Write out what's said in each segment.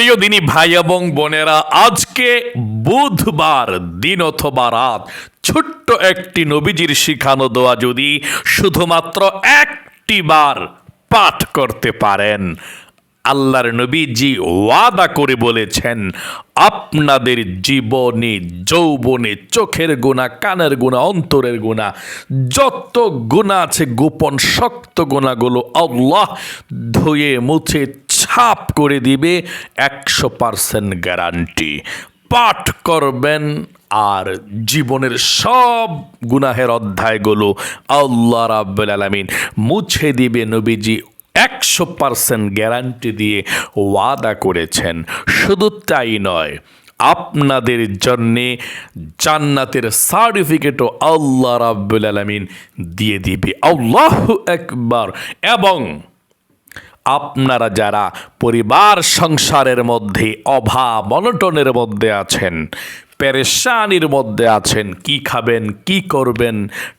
প্রিয় দিনী ভাই এবং বোনেরা, আজকে বুধবার, দিন অথবা রাত, ছোট্ট একটি নবীজির শিখানো দোয়া যদি শুধুমাত্র একটি বার পাঠ করতে পারেন। আল্লাহর নবীজি ওয়াদা করে বলেছেন, আপনাদের জীবনে, যৌবনে, চোখের গুণা, কানের গুণা, অন্তরের গুণা, যত গুণা আছে গোপন, শক্ত গুণাগুলো আল্লাহ ধুয়ে, মুছে, ছাপ করে দিবে, একশো পার্সেন্ট গ্যারান্টি। পাঠ করবেন আর জীবনের সব গুনাহের অধ্যায়গুলো আল্লাহ রাব্বুল আলামিন মুছে দিবে নবীজি একশো পার্সেন্ট গ্যারান্টি দিয়ে ওয়াদা করেছেন। শুধু তাই নয়, আপনাদের জন্যে জান্নাতের সার্টিফিকেটও আল্লাহ রাব্বুল আলামিন দিয়ে দিবে। আল্লাহ একবার এবং আপনারা যারা পরিবার সংসারের মধ্যে, অভাব অনটনের মধ্যে আছেন, পেরেশানির মধ্যে আছেন, কি খাবেন, কি করবেন,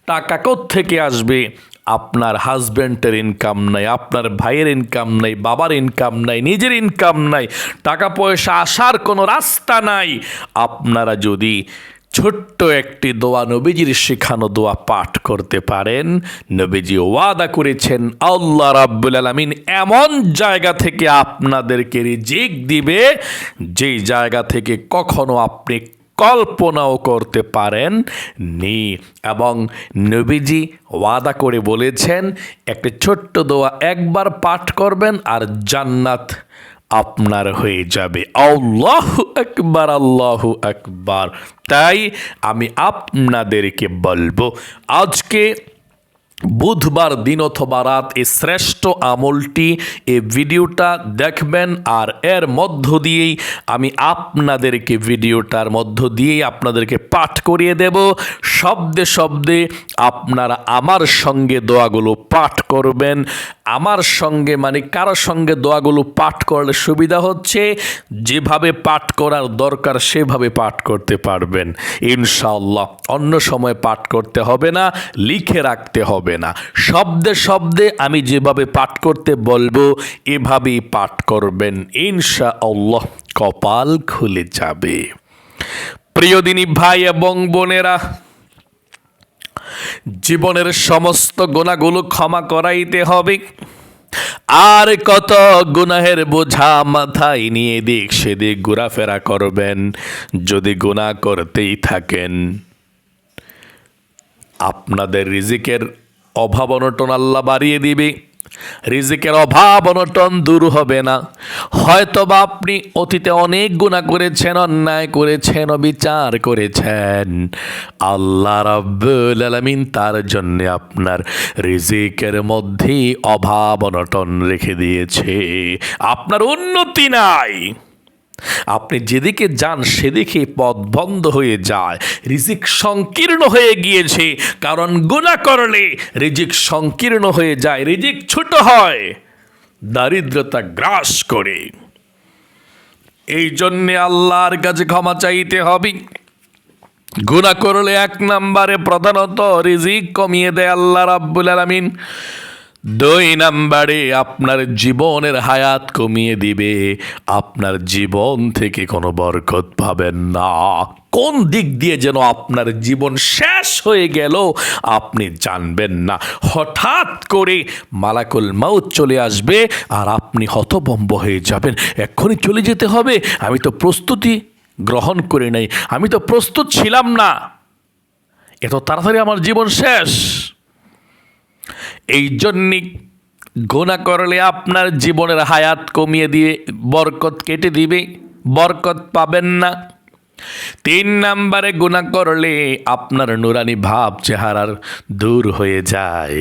টাকা থেকে আসবে আপনার হাজব্যান্ডের ইনকাম নাই, আপনার ভাইয়ের ইনকাম নাই, বাবার ইনকাম নাই, নিজের ইনকাম নাই, টাকা পয়সা আসার কোনো রাস্তা নাই। আপনারা যদি ছোট্ট একটি দোয়া নবীজির শেখানো দোয়া পাঠ করতে পারেন, নবীজি ওয়াদা করেছেন, আল্লাহ রাব্বুল আলামিন এমন জায়গা থেকে আপনাদেরকে রিজিক দিবে, যেই জায়গা থেকে কখনো আপনি কল্পনাও করতে পারেন নি। এবং নবীজি ওয়াদা করে বলেছেন, একটি ছোট্ট দোয়া একবার পাঠ করবেন আর জান্নাত আপনার হয়ে যাবে। আল্লাহ একবার আল্লাহ একবার তাই আমি আপনাদেরকে বলব, আজকে বুধবার দিন অথবা রাত এই শ্রেষ্ঠ আমলটি, এই ভিডিওটা দেখবেন আর এর মধ্য দিয়েই আমি আপনাদেরকে ভিডিওটার মধ্য দিয়েই আপনাদেরকে পাঠ করিয়ে দেব। শব্দে শব্দে আপনারা আমার সঙ্গে দোয়াগুলো পাঠ করবেন। আমার সঙ্গে মানে কারোর সঙ্গে দোয়াগুলো পাঠ করলে সুবিধা হচ্ছে, যেভাবে পাঠ করার দরকার সেভাবে পাঠ করতে পারবেন। ইনশাআল্লাহ, অন্য সময় পাঠ করতে হবে না, লিখে রাখতে হবে। না। শব্দে শব্দে আমি যেভাবে পাঠ করতে বলব, এভাবেই পাঠ করবেন। ইনশাআল্লাহ কপাল খুলে যাবে। প্রিয় দিনী ভাই এবং বোনেরা, জীবনের সমস্ত গোনাগুলো ক্ষমা করাইতে হবে। আর কত গুনাহের বোঝা মাথায় নিয়ে দিক সেদিক ঘোরাফেরা করবেন, যদি গুনাহ করতেই থাকেন। আপনাদের রিজিকের অভাব অনটন আল্লাহ বাড়িয়ে দিবে। রিজিকের অভাব অনটন দূর হবে না। হয়তো বা আপনি অতীতে অনেক গুণা করেছেন, অন্যায় করেছেন, অবিচার করেছেন। আল্লাহ রাব্বুল আলামিন তার জন্য আপনার রিজিকের মধ্যেই অভাব অনটন রেখে দিয়েছে। আপনার উন্নতি নাই। আপনি যেদিকে যান, সেদিকে পথ বন্ধ হয়ে যায়। রিজিক সংকীর্ণ হয়ে গিয়েছে, কারণ গুণা করলে রিজিক সংকীর্ণ হয়ে যায়, রিজিক ছোট হয়, দারিদ্রতা গ্রাস করে। এই জন্যে আল্লাহর কাছে ক্ষমা চাইতে হবে। গুণা করলে এক নম্বরে প্রধানত রিজিক কমিয়ে দেয় আল্লাহ রাব্বুল আলামিন। দুই নাম্বারে আপনার জীবনের হায়াত কমিয়ে দিবে। আপনার জীবন থেকে কোনো বরকত পাবেন না। কোন দিক দিয়ে যেন আপনার জীবন শেষ হয়ে গেল, আপনি জানবেন না। হঠাৎ করে মালাকুল মাউত চলে আসবে আর আপনি হতবম্ব হয়ে যাবেন। এক্ষুনি চলে যেতে হবে। আমি তো প্রস্তুতি গ্রহণ করে নাই। আমি তো প্রস্তুত ছিলাম না। এত তাড়াতাড়ি আমার জীবন শেষ। এই জন্যে গোনা করলে আপনার জীবনের হায়াত কমিয়ে দিয়ে বরকত কেটে দিবে, বরকত পাবেন না। তিন নাম্বারে গুণা করলে আপনার নুরানি ভাব, চেহারার দূর হয়ে যায়।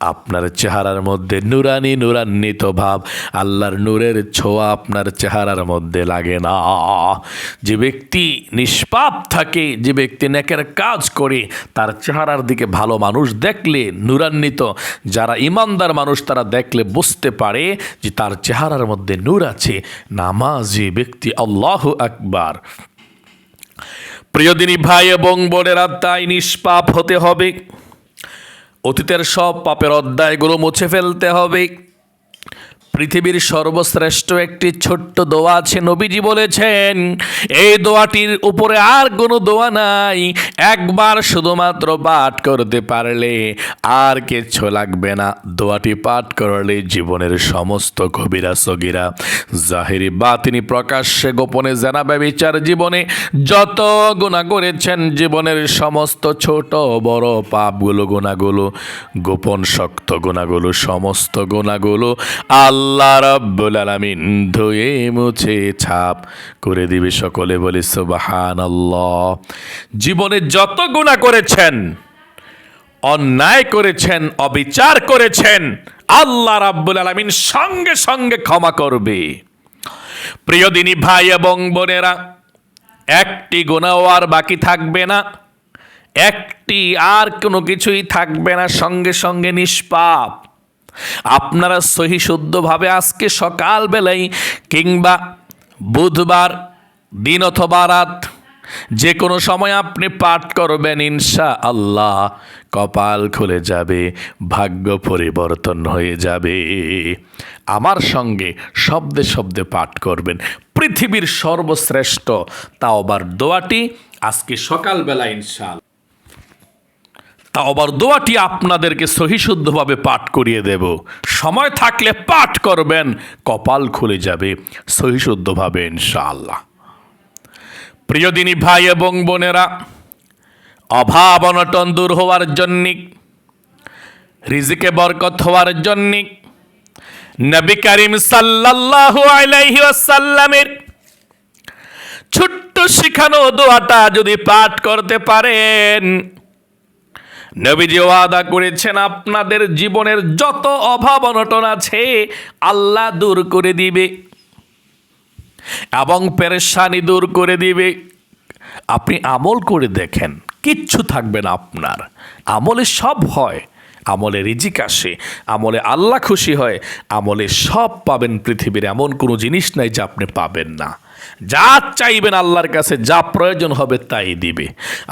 আপনার চেহারার মধ্যে নুরানি নুরান্বিত ভাব, আল্লাহর নূরের ছোঁয়া আপনার চেহারার মধ্যে লাগে না। যে ব্যক্তি নিষ্পাপ থাকে, যে ব্যক্তি নেকের কাজ করে, তার চেহারার দিকে ভালো মানুষ দেখলে নুরান্বিত, যারা ইমানদার মানুষ তারা দেখলে বুঝতে পারে যে তার চেহারার মধ্যে নূর আছে। নামাজি ব্যক্তি, আল্লাহ আকবার। প্রিয়দিনী ভাই এবং বোনেরা, তাই নিষ্পাপ হতে হবে। অতীতের সব পাপের অধ্যায়গুলো মুছে ফেলতে হবে। পৃথিবীর সর্বশ্রেষ্ঠ একটি ছোট্ট দোয়া আছে নবীজি বলেছেন, এই দোয়াটির উপরে আর কোনো দোয়া নাই, একবার শুধুমাত্র পাঠ করতে পারলে আর কিচ্ছু লাগবে না। দোয়াটি পাঠ করলে জীবনের সমস্ত কবিরা সগিরা, জাহিরি বা তিনি প্রকাশ্যে গোপনে জানা ব্যবিচার জীবনে, যত গুণা করেছেন জীবনের সমস্ত ছোট বড় পাপগুলো গুণাগুলো গোপন শক্ত গুণাগুলো সমস্ত গুণাগুলো আল্লাহ রব্বুল আলামিন ধুয়ে, মুছে, ছাপ করে দিবে সকলে। বলি, সুবহানাল্লাহ। জীবনে যত গুণা করেছেন, অন্যায় করেছেন, অবিচার করেছেন, আল্লাহ রাব্বুল আলামিন সঙ্গে সঙ্গে ক্ষমা করবে। প্রিয় দিনী ভাই এবং বোনেরা, একটি গুণাও আর বাকি থাকবে না। একটি আর কোনো কিছুই থাকবে না। সঙ্গে সঙ্গে নিষ্পাপ। আপনারা সহি শুদ্ধভাবে আজকে সকালবেলায় কিংবা বুধবার, দিন অথবা রাত, যে কোনো সময় আপনি পাঠ করবেন ইনশা আল্লাহ কপাল খুলে যাবে, ভাগ্য পরিবর্তন হয়ে যাবে। আমার সঙ্গে শব্দে শব্দে পাঠ করবেন পৃথিবীর সর্বশ্রেষ্ঠ তাওবার দোয়াটি আজকে সকালবেলা ইনশাল তাওবার দোয়াটি আপনাদেরকে সহিশুদ্ধভাবে পাঠ করিয়ে দেব। সময় থাকলে পাঠ করবেন, কপাল খুলে যাবে সহিশুদ্ধভাবে ইনশাআল্লাহ। প্রিয় দিনী ভাই এবং বোনেরা, অভাব অনটন দূর হওয়ার জন্যে, রিজিকে বরকত হওয়ার জন্যে, নবী করিম সাল্লাল্লাহু আলাইহি ওয়াসাল্লামের ছোট্ট শিখানো দোয়াটা যদি পাঠ করতে পারেন নবীজি আদা করেছেন, আপনাদের জীবনের যত অভাব অনটন আছে, আল্লাহ দূর করে দিবে। এবং পেরেশানি দূর করে দিবে। আপনি আমল করে দেখেন, কিচ্ছু থাকবে না আপনার। আমলে সব হয়। আমলে রিজিক আসে, আমলে আল্লাহ খুশি হয়, আমলে সব পাবেন পৃথিবীর এমন কোনো জিনিস নাই যা আপনি পাবেন না। যা চাইবেন আল্লাহর কাছে, যা প্রয়োজন হবে তাই দিবে।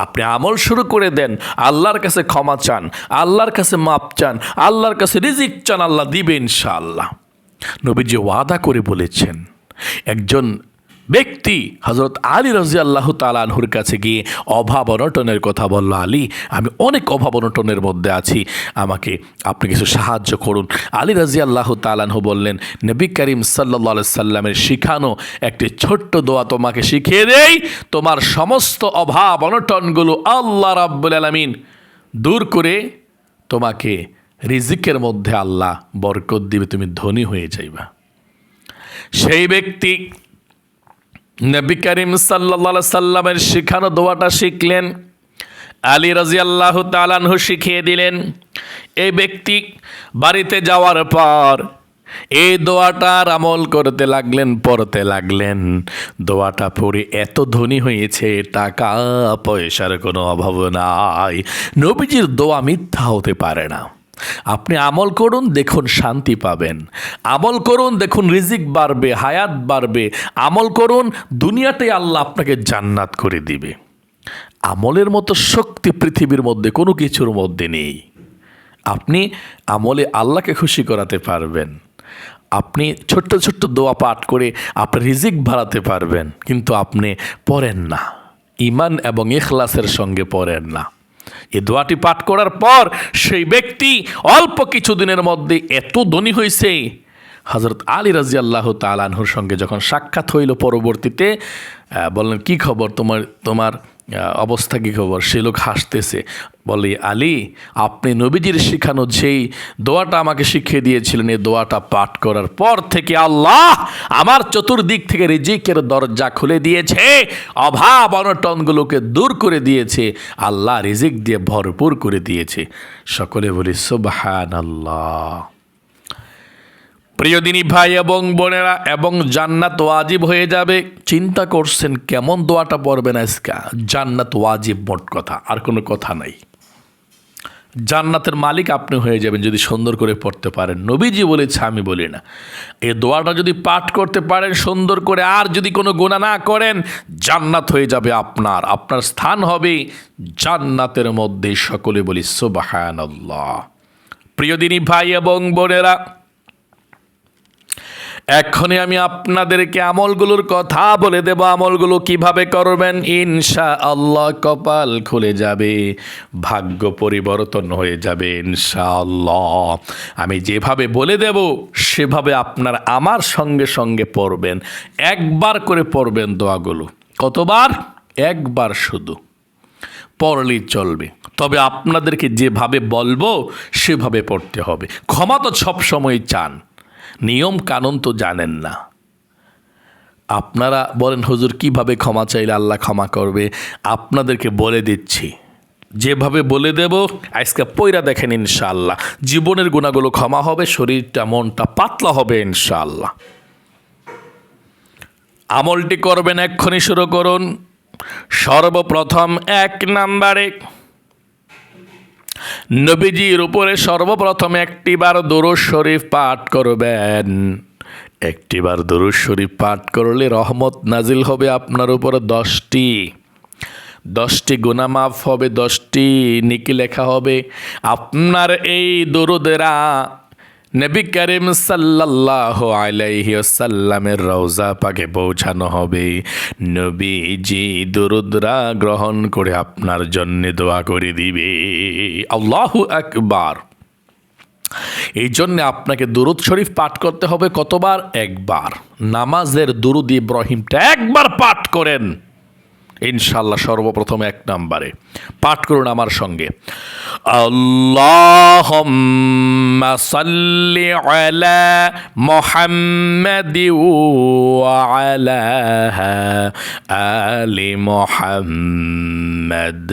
আপনি আমল শুরু করে দেন, আল্লাহর কাছে ক্ষমা চান, আল্লাহর কাছে মাপ চান, আল্লাহর কাছে রিজিক চান, আল্লাহ দিবে ইনশাআল্লাহ। নবীজি ওয়াদা করে বলেছেন, একজন ব্যক্তি হজরত আলী রাজি আল্লাহ তালানহুর কাছে গিয়ে অভাব অনটনের কথা বলল, আলী, আমি অনেক অভাব অনটনের মধ্যে আছি, আমাকে আপনি কিছু সাহায্য করুন। আলী রাজি আল্লাহ তালানহু বললেন, নবী করিম সাল্লা সাল্লামের শিখানো একটি ছোট্ট দোয়া তোমাকে শিখিয়ে দেই, তোমার সমস্ত অভাব অনটনগুলো আল্লাহ রাব্বুল আলমিন দূর করে তোমাকে রিজিকের মধ্যে আল্লাহ বরকত দিবে, তুমি ধনী হয়ে যাইবা। সেই ব্যক্তি নবী করিম সাল্লা সাল্লামের শিখানো দোয়াটা শিখলেন। আলী রাজি আল্লাহ তালানহু শিখিয়ে দিলেন, এই ব্যক্তি বাড়িতে যাওয়ার পর এই দোয়াটার আমল করতে লাগলেন, পড়তে লাগলেন। দোয়াটা পড়ে এত ধনী হয়েছে, টাকা পয়সার কোনো অভাব নাই। নবীজির দোয়া মিথ্যা হতে পারে না। আপনি আমল করুন, দেখুন শান্তি পাবেন। আমল করুন, দেখুন রিজিক বাড়বে, হায়াত বাড়বে। আমল করুন, দুনিয়াতে আল্লাহ আপনাকে জান্নাত করে দিবে। আমলের মতো শক্তি পৃথিবীর মধ্যে কোনো কিছুর মধ্যে নেই। আপনি আমলে আল্লাহকে খুশি করাতে পারবেন। আপনি ছোট্ট ছোট্ট দোয়া পাঠ করে আপনার রিজিক বাড়াতে পারবেন, কিন্তু আপনি পড়েন না। ইমান এবং এখলাসের সঙ্গে পড়েন না। এই দোয়াটি পাঠ করার পর সেই ব্যক্তি অল্প কিছুদিনের মধ্যে এত ধনী হয়েছে। হজরত আলী রাজি আল্লাহ তালানহুর সঙ্গে যখন সাক্ষাৎ হইল পরবর্তীতে বললেন, কি খবর তোমার তোমার অবস্থা কী খবর? সে লোক হাসতেছে। বলে, আলী, আপনি নবীজির শিখানো যেই দোয়াটা আমাকে শিখিয়ে দিয়েছিলেন, এই দোয়াটা পাঠ করার পর থেকে আল্লাহ আমার চতুর্দিক থেকে রিজিকের দরজা খুলে দিয়েছে, অভাব অনটনগুলোকে দূর করে দিয়েছে, আল্লাহ রিজিক দিয়ে ভরপুর করে দিয়েছে। সকলে বলি সুবহান আল্লাহ প্রিয়দিনী ভাই এবং বোনেরা এবং জান্নাত ওয়াজিব হয়ে যাবে। চিন্তা করছেন কেমন দোয়াটা পড়বেন আজকা? জান্নাত ওয়াজিব মোট কথা, আর কোনো কথা নাই। জান্নাতের মালিক আপনি হয়ে যাবেন যদি সুন্দর করে পড়তে পারেন। নবীজি বলেছে, আমি বলি না। এই দোয়াটা যদি পাঠ করতে পারেন, সুন্দর করে, আর যদি কোনো গোনা না করেন, জান্নাত হয়ে যাবে আপনার। আপনার স্থান হবে জান্নাতের মধ্যে। সকলে বলি সুবাহান প্রিয়দিনী ভাই এবং বোনেরা এখনই আমি আপনাদেরকে আমলগুলোর কথা বলে দেব। আমলগুলো কীভাবে করবেন? ইনশা আল্লাহ কপাল খুলে যাবে, ভাগ্য পরিবর্তন হয়ে যাবে ইনশা আল্লাহ আমি যেভাবে বলে দেব, সেভাবে আপনার আমার সঙ্গে সঙ্গে পড়বেন। একবার করে পড়বেন দোয়াগুলো। কতবার? একবার শুধু। পড়লেই চলবে। তবে আপনাদেরকে যেভাবে বলব, সেভাবে পড়তে হবে। ক্ষমা তো সবসময় চান। নিয়ম কানুন তো জানেন না। আপনারা বলেন, হুজুর, কীভাবে ক্ষমা চাইলে আল্লাহ ক্ষমা করবে? আপনাদেরকে বলে দিচ্ছি, যেভাবে বলে দেব, আজকে পয়রা দেখেন ইনশাআল্লাহ। জীবনের গুণাগুলো ক্ষমা হবে, শরীরটা, মনটা পাতলা হবে ইনশাআল্লাহ। আমলটি করবেন, এক্ষুনি শুরু করুন। সর্বপ্রথম এক নাম্বারে নবীজির উপরে সর্বপ্রথম একটিবার দরুদ শরীফ পাঠ করবেন। একটিবার দরুদ শরীফ পাঠ করলে রহমত নাজিল হবে আপনার উপরে দশটি। দশটি গুণামাফ হবে, দশটি নিকি লেখা হবে। আপনার এই দরুদেরা নবী করিম সাল্লাল্লাহু আলাইহি সাল্লামের রওজা পাকে পৌঁছানো হবে। নবীজি দুরুদরা গ্রহণ করে আপনার জন্য দোয়া করে দিবে। আল্লাহু আকবার। এই জন্য আপনাকে দুরুদ শরীফ পাঠ করতে হবে কতবার? একবার। নামাজের দুরুদ ইব্রাহিমটা একবার পাঠ করেন। ইনশাল্লাহ সর্বপ্রথম এক নাম্বারে। পাঠ করুন আমার সঙ্গে। আল্লাহ সাল্লি আলা আলি মুহাম্মাদ।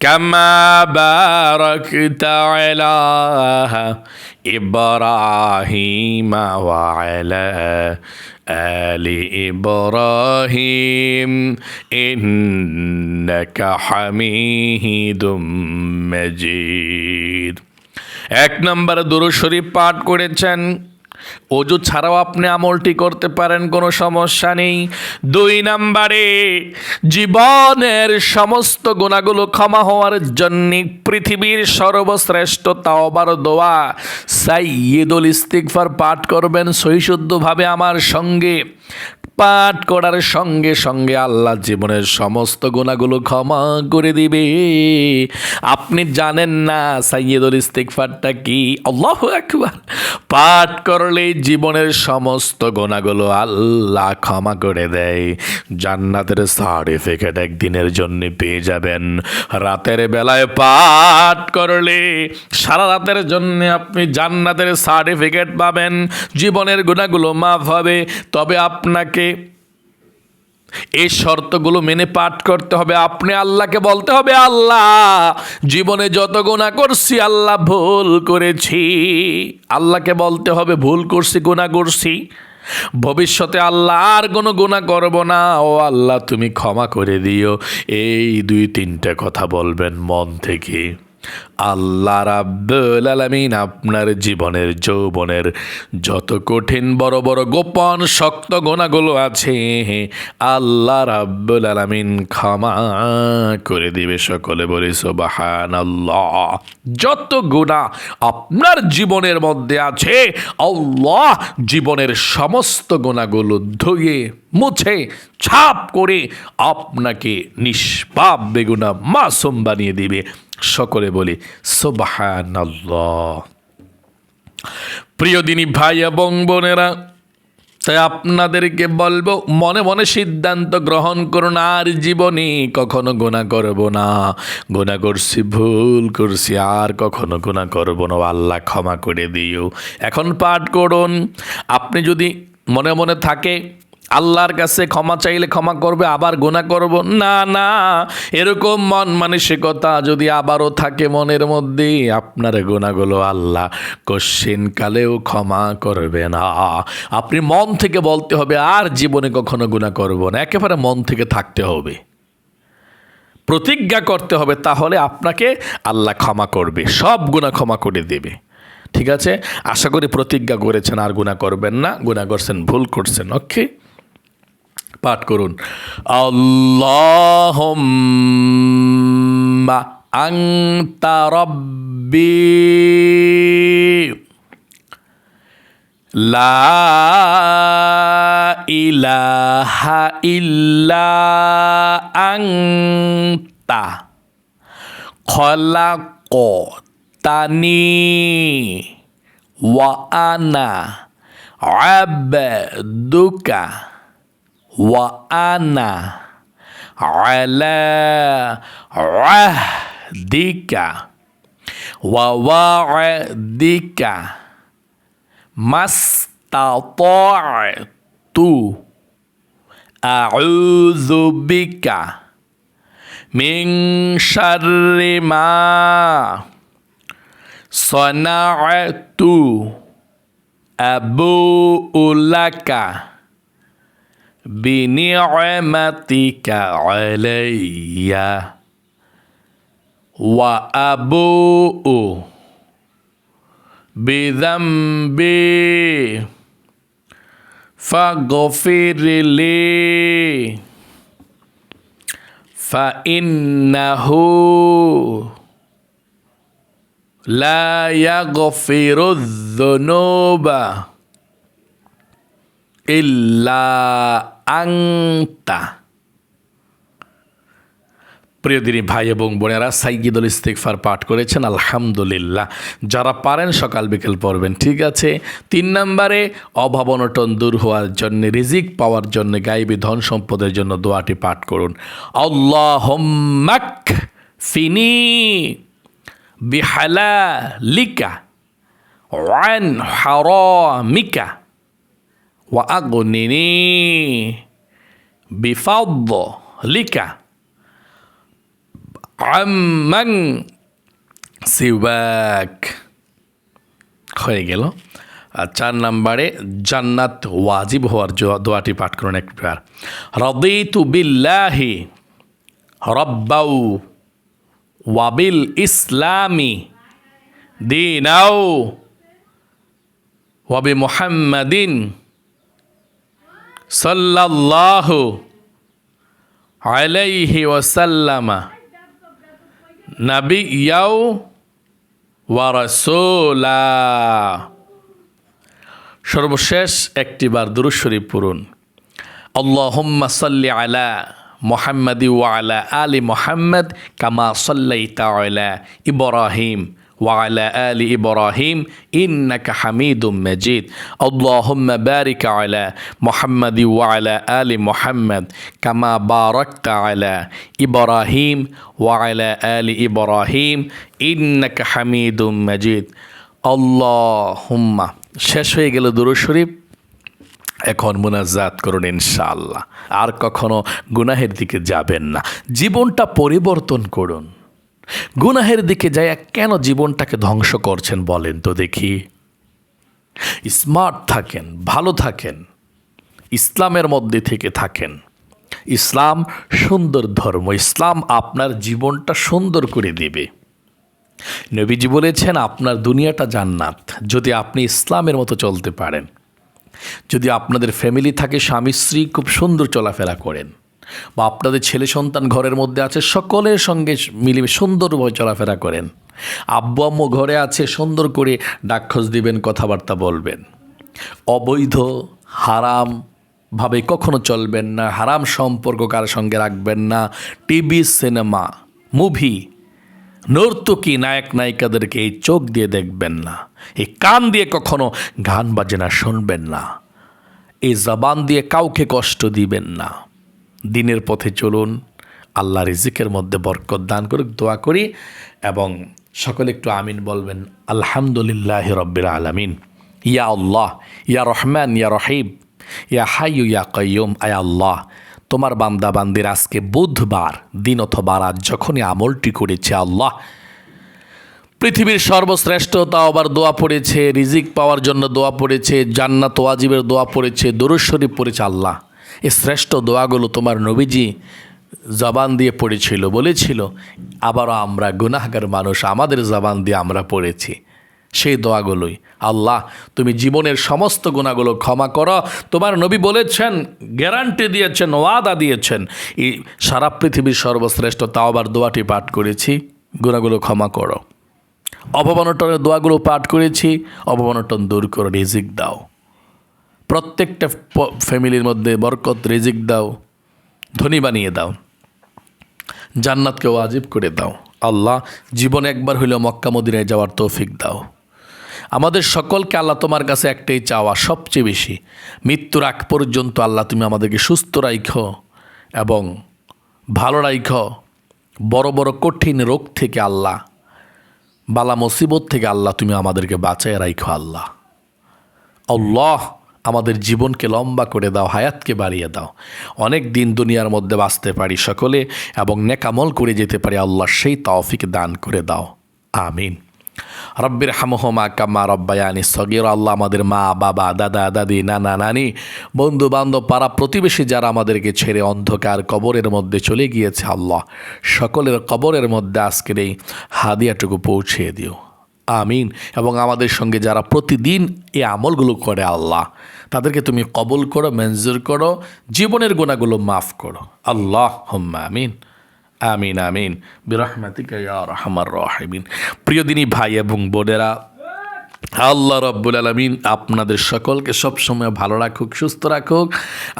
كما باركت على ابراهيم وعلى ال ابراهيم انك حميد مجيد এক নম্বর দুরূদ শরীফ পাঠ করেছেন অজু ছাড়াও আপনি আমলটি করতে পারেন, কোনো সমস্যা নেই। দুই নাম্বারে, জীবনের সমস্ত গুণাগুলো ক্ষমা হওয়ার জন্য পৃথিবীর সর্বশ্রেষ্ঠ তাওবার দোয়া সাইয়দুল ইস্তিকফার পাঠ করবেন, সহিশুদ্ধভাবে আমার সঙ্গে। পাঠ করার সঙ্গে সঙ্গে আল্লাহ জীবনের সমস্ত গুণাগুলো ক্ষমা করে দিবে। আপনি জানেন না সাইয়দুল ইস্তিগফারটা কি? আল্লাহ একবার পাঠ করলে জীবনের সমস্ত গোনাগুলো আল্লাহ ক্ষমা করে দেয়। জান্নাতের সার্টিফিকেট একদিনের জন্য পেয়ে যাবেন। রাতের বেলায় পাঠ করলে সারা রাতের জন্য আপনি জান্নাতের সার্টিফিকেট পাবেন। জীবনের গুণাগুলো মাফ হবে। তবে আপনাকে। এই শর্তগুলো মেনে পাঠ করতে হবে। আপনি আল্লাহকে বলতে হবে, আল্লাহ, জীবনে যত গোনা করছি, আল্লাহ ভুল করেছি। আল্লাহকে বলতে হবে, ভুল করছি গোনা করছি। ভবিষ্যতে আল্লাহ আর কোনো গুণা করব না। ও আল্লাহ, তুমি ক্ষমা করে দিও। এই দুই তিনটা কথা বলবেন মন থেকে। আল্লাহ রাব্বুল আলামিন আপনার জীবনের যৌবনের যত কঠিন, বড় বড়, গোপন, শক্ত গোনাগুলো আছে, আল্লাহ রাব্বুল আলামিন ক্ষমা করে দিবে সকলে, বলি আল্লাহ যত গুণা আপনার জীবনের মধ্যে আছে, আল্লাহ জীবনের সমস্ত গোনাগুলো ধুয়ে, মুছে, ছাপ করে আপনাকে নিষ্পাপ বেগুনা মাসুম বানিয়ে দিবে। সকলে বলি সোবাহান প্রিয় দিনী ভাই এবং বোনেরা, তাই আপনাদেরকে বলব, মনে মনে সিদ্ধান্ত গ্রহণ করুন, আর জীবনে কখনো গোনা করব না। গোনা করছি, ভুল করছি, আর কখনো গোনা করব না। আল্লাহ ক্ষমা করে দিও। এখন পাঠ করুন। আপনি যদি মনে মনে থাকে আল্লাহর কাছে ক্ষমা চাইলে ক্ষমা করবে, আবার গুণা করব। না না, এরকম মন মানসিকতা যদি আবারও থাকে মনের মধ্যে, আপনার গুণাগুলো আল্লাহ কালেও ক্ষমা করবে না। আপনি মন থেকে বলতে হবে, আর জীবনে কখনো গুণা করব না, একেবারে মন থেকে থাকতে হবে। প্রতিজ্ঞা করতে হবে, তাহলে আপনাকে আল্লাহ ক্ষমা করবে, সব গুণা ক্ষমা করে দেবে। ঠিক আছে? আশা করি প্রতিজ্ঞা করেছেন, আর গুণা করবেন না গুণা করছেন, ভুল করছেন ওকে পাঠ করুন আল্লাহ আংতা রব্বি লা ইলাহা ইল্লা আংতা খলাকতানি ওয়া আনা আবদুকা ওয়া আনা আলা আহদিকা ওয়া ওয়াদিকা মাস্তাতু আউযু বিকা মিন শাররি মা সনাআতু আবুউ লাকা بنعمتك علي وأبوء بذنبي. فاغفر لي. فإنه لا يغفر الذنوب. ইল্লা আংতা প্রিয় দিনী ভাই এবং বোনেরা সাইগিদুল ইস্তিকফার পাঠ করেছেন, আলহামদুলিল্লাহ। যারা পারেন সকাল বিকেল পড়বেন, ঠিক আছে? তিন নম্বরে, অভাব অনটন দূর হওয়ার জন্য, রিজিক পাওয়ার জন্য গাইবী ধন সম্পদের জন্য দোয়াটি পাঠ করুন। অল্লাহম্মাক ফিনি বিহালা লিকা ওয়ান হারমিকা। ওয়া আগনিনি বিফাদ্দ লিকা আম্মান সিওয়াক হয়ে গেল। আর চার নম্বরে জান্নাত ওয়াজিব হওয়ার দোয়াটি পাঠ করুন একবার রদিতু বিল্লাহি রব্বাউ ওয়াবিল ইসলামি দিনাও ওয়াবি মুহাম্মাদিন সাল্লাল্লাহু আলাইহি ওয়াসাল্লামা নাবিয়াও ওয়ারাসোলা সর্বশেষ একটিবার দুরুদ শরীফ পড়ুন। আল্লাহুম্মা সাল্লি আলা মোহাম্মদি ওয়ালা আলি মোহাম্মদ কামা সাল্লাইতা আলা ইব্রাহিম। وعلى آل إبراهيم إنك حميد مجيد اللهم بارك على محمد وعلى آل محمد كما باركت على إبراهيم وعلى آل إبراهيم إنك حميد مجيد اللهم শেষ হয়ে গেল দুরূদ শরীফ এখন মুনাজাত করুন ইনশাআল্লাহ আর কখনো গুনাহের দিকে যাবেন না জীবনটা পরিবর্তন করুন গুনাহের দিকে যায় কেন জীবনটাকে ধ্বংস করছেন বলেন তো দেখি। স্মার্ট থাকেন, ভালো থাকেন, ইসলামের মধ্যে থেকে থাকেন। ইসলাম সুন্দর ধর্ম, ইসলাম আপনার জীবনটা সুন্দর করে দেবে। নবীজি বলেছেন, আপনার দুনিয়াটা জান্নাত, যদি আপনি ইসলামের মতো চলতে পারেন। যদি আপনাদের ফ্যামিলি থাকে স্বামী স্ত্রী খুব সুন্দর চলাফেরা করেন। বা আপনাদের ছেলে সন্তান ঘরের মধ্যে আছে, সকলের সঙ্গে মিলে সুন্দরভাবে চলাফেরা করেন। আব্বু আম্মু ঘরে আছে, সুন্দর করে ডাক্ষস দিবেন, কথাবার্তা বলবেন। অবৈধ হারাম ভাবে কখনো চলবেন না, হারাম সম্পর্ক কার সঙ্গে রাখবেন না। টিভি, সিনেমা, মুভি, নর্তকী নায়ক, নায়িকাদেরকে এই চোখ দিয়ে দেখবেন না, এই কান দিয়ে কখনো গান বাজনা শুনবেন না, এই জবান দিয়ে কাউকে কষ্ট দিবেন না। দিনের পথে চলুন, আল্লাহ রিজিকের মধ্যে বরকত দান করুক, দোয়া করি এবং সকলে একটু আমিন বলবেন, আলহামদুলিল্লাহ রব্বির আলামিন। ইয়া আল্লাহ, ইয়া রহমান, ইয়া রহিব ইয়া হাইয়ু, ইয়া কয়ুম আয় আল্লাহ, তোমার বান্দা বান্দির আজকে বুধবার, দিন অথবা রাত যখনই আমলটি করেছে আল্লাহ, পৃথিবীর সর্বশ্রেষ্ঠ তাও আবার দোয়া পড়েছে, রিজিক পাওয়ার জন্য দোয়া পড়েছে, জান্নাত ওয়াজিবের দোয়া পড়েছে, দরুদ পড়েছে আল্লাহ। এই শ্রেষ্ঠ দোয়াগুলো তোমার নবীজি জবান দিয়ে পড়েছিল, বলেছিল, আবারও আমরা গুনাহগার মানুষ, আমাদের জবান দিয়ে আমরা পড়েছি। সেই দোয়াগুলোই। আল্লাহ, তুমি জীবনের সমস্ত গুণাগুলো ক্ষমা করো। তোমার নবী বলেছেন, গ্যারান্টি দিয়েছেন, ওয়াদা দিয়েছেন। এই সারা পৃথিবীর সর্বশ্রেষ্ঠ তাওবার দোয়াটি পাঠ করেছি গুণাগুলো ক্ষমা করো। অপমানটনের দোয়াগুলো পাঠ করেছি অপমানটন দূর করো, রিজিক দাও। প্রত্যেকটা ফ্যামিলির মধ্যে বরকত, রিজিক দাও, ধনী বানিয়ে দাও জান্নাতকে ওয়াজিব করে দাও। আল্লাহ জীবনে একবার হইলেও মক্কা মদিনায় যাওয়ার তৌফিক দাও। আমাদের সকলকে আল্লাহ তোমার কাছে একটাই চাওয়া, সবচেয়ে বেশি। মৃত্যুর আগ পর্যন্ত আল্লাহ তুমি আমাদেরকে সুস্থ রাইখো এবং ভালো রাইখো। বড় বড় কঠিন রোগ থেকে আল্লাহ, বালা মুসিবত থেকে আল্লাহ তুমি আমাদেরকে বাঁচায় রাইখো আল্লাহ। আল্লাহ আমাদের জীবনকে লম্বা করে দাও, হায়াতকে বাড়িয়ে দাও। অনেক দিন দুনিয়ার মধ্যে বাঁচতে পারি সকলে এবং নেকামল করে যেতে পারি, আল্লাহ সেই তৌফিক দান করে দাও। আমিন। রব্বির হামহমা কাম্মা রব্বায়ানি সগির, আল্লাহ আমাদের মা, বাবা, দাদা, দাদি, নানা, নানি বন্ধু বান্ধব পাড়া প্রতিবেশী যারা আমাদেরকে ছেড়ে অন্ধকার কবরের মধ্যে চলে গিয়েছে, আল্লাহ, সকলের কবরের মধ্যে আজকের এই হাদিয়াটুকু পৌঁছে দিও। আমিন। এবং আমাদের সঙ্গে যারা প্রতিদিন এ আমলগুলো করে আল্লাহ, তাদেরকে তুমি কবল করো, মঞ্জুর করো, জীবনের গোনাগুলো মাফ করো। আল্লাহ হুম্মা আমিন। আমিন আমিন। বিরহমাতিকা রহমার রহিমিন। প্রিয় দিনী ভাই এবং বোনেরা আল্লাহ রব্বুল আলমিন আপনাদের সকলকে সবসময় ভালো রাখুক, সুস্থ রাখুক।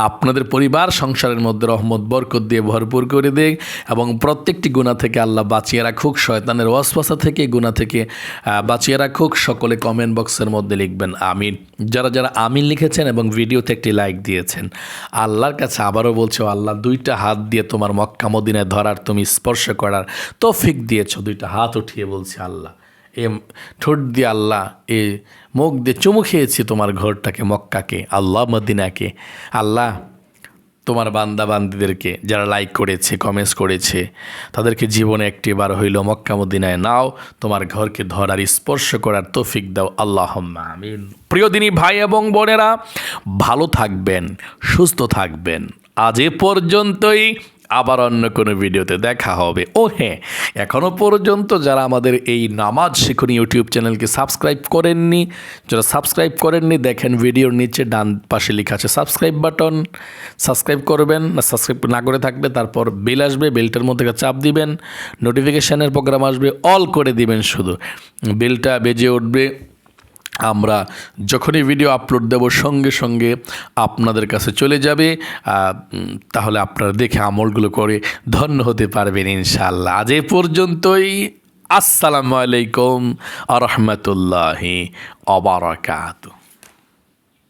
আপনাদের পরিবার, সংসারের মধ্যে রহমত, বরকত দিয়ে ভরপুর করে দেখ এবং প্রত্যেকটি গুণা থেকে আল্লাহ বাঁচিয়ে রাখুক, শয়তানের ওয়াসওয়াসা থেকে গুণা থেকে বাঁচিয়ে রাখুক। সকলে কমেন্ট বক্সের মধ্যে লিখবেন, আমিন। যারা যারা আমিন লিখেছেন এবং ভিডিওতে একটি লাইক দিয়েছেন, আল্লাহর কাছে আবারও বলছো আল্লাহ, দুইটা হাত দিয়ে তোমার মক্কা মদিনায় ধরার তুমি স্পর্শ করার তৌফিক দিয়েছ। দুইটা হাত উঠিয়ে বলছে, আল্লাহ এ ঠোঁট দিয়ে আল্লাহ, এ মুখ দিয়ে চুমু খেয়েছি তোমার ঘরটাকে, মক্কাকে, আল্লাহ মদিনাকে। আল্লাহ, তোমার বান্দা বান্দিদেরকে যারা লাইক করেছে কমেন্টস করেছে, তাদেরকে জীবনে একটিবার হইল মক্কা মদিনায় নাও, তোমার ঘরকে ধরার, স্পর্শ করার তৌফিক দাও আল্লাহ আমিন। প্রিয় দিনী ভাই এবং বোনেরা, ভালো থাকবেন, সুস্থ থাকবেন। আজ এ পর্যন্তই। আবার অন্য কোনো ভিডিওতে দেখা হবে। ও হ্যাঁ এখনও পর্যন্ত যারা আমাদের এই নামাজ শিখুন ইউটিউব চ্যানেলকে সাবস্ক্রাইব করেননি, যারা সাবস্ক্রাইব করেননি, দেখেন ভিডিওর নিচে ডান পাশে লেখা আছে সাবস্ক্রাইব বাটন। সাবস্ক্রাইব করবেন, না সাবস্ক্রাইব না করে থাকলে তারপর বেল আসবে, বেলটার মধ্যে চাপ দিবেন, নোটিফিকেশানের প্রোগ্রাম আসবে, অল করে দিবেন শুধু। বেলটা বেজে উঠবে আমরা যখনই ভিডিও আপলোড দেব, সঙ্গে সঙ্গে আপনাদের কাছে চলে যাবে। তাহলে আপনারা দেখে আমলগুলো করে ধন্য হতে পারবেন ইনশাল্লাহ আজ এ পর্যন্তই। আসসালামু আলাইকুম আ রহমতুল্লাহি অবরাকাতু